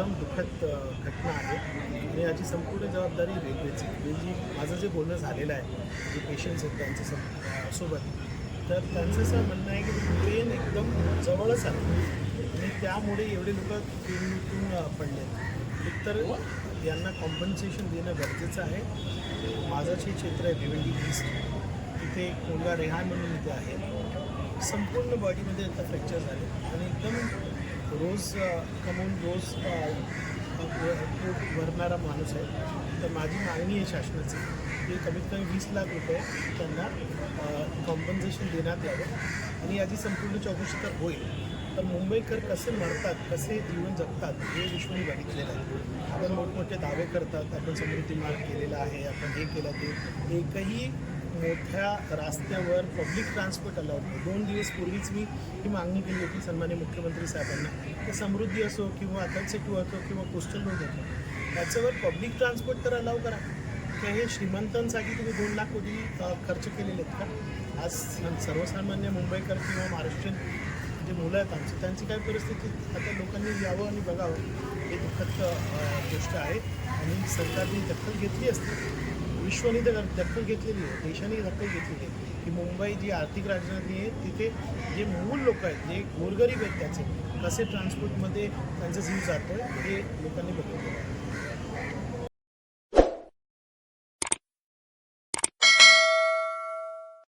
एकदम दुःखद घटना आहे. आणि याची संपूर्ण जबाबदारी रेल्वेची म्हणजे माझं जे बोलणं झालेलं आहे जे पेशंट्स आहेत त्यांच्या सं सोबत तर त्यांचं असं म्हणणं आहे की ट्रेन एकदम जवळच आहे. आणि त्यामुळे एवढे लोक ट्रेनतून पडले. तर यांना कॉम्पन्सेशन देणं गरजेचं आहे. माझं जे क्षेत्र आहे भिवंडी ईस्ट तिथे एक मुलगा म्हणून इथे आहे. संपूर्ण बॉडीमध्ये आता फ्रॅक्चर झाले. आणि एकदम रोज कमवून रोज पोट भरणारा माणूस आहे. तर माझी मागणी आहे शासनाची की कमीत कमी वीस लाख रुपये त्यांना कॉम्पन्सेशन देण्यात यावं. आणि याची संपूर्ण चौकशी तर होईल. तर मुंबईकर कसे मरतात कसे जीवन जगतात हे विश्वने बघितलेलं आहे. आपण मोठमोठे दावे करतात आपण समृद्धी मार्ग केलेला आहे आपण हे केलं ते. एकही मोठ्या रस्त्यावर पब्लिक ट्रान्सपोर्ट अलाउड नाही दोन दिवस पूर्वीच मी ही मागणी केली होती सन्मान्य मुख्यमंत्री साहेबांना. की समृद्धी असो किंवा अटल सेटू असो किंवा कोस्टल रोड असो त्याच्यावर पब्लिक ट्रान्सपोर्ट तर अलाव करा. का हे श्रीमंतांसाठी तुम्ही दोन लाख कोटी खर्च केलेले आहेत का? आज स- सर्वसामान्य मुंबईकर किंवा महाराष्ट्रीयन जे मुलं आहेत आमची त्यांची काय परिस्थिती? आता लोकांनी यावं आणि बघावं. हे दुःखद गोष्ट आहे. आणि सरकारने दखल घेतली असते. विश्वाने तर दखल घेतलेली आहे. देशाने दखल घेतलेली आहे. की मुंबई जी आर्थिक राजधानी आहे तिथे जे मूल लोक आहेत जे गोरगरीब आहेत त्याचे कसे ट्रान्सपोर्टमध्ये त्यांचा जीव जातो आहे हे लोकांनी बघितलं आहे.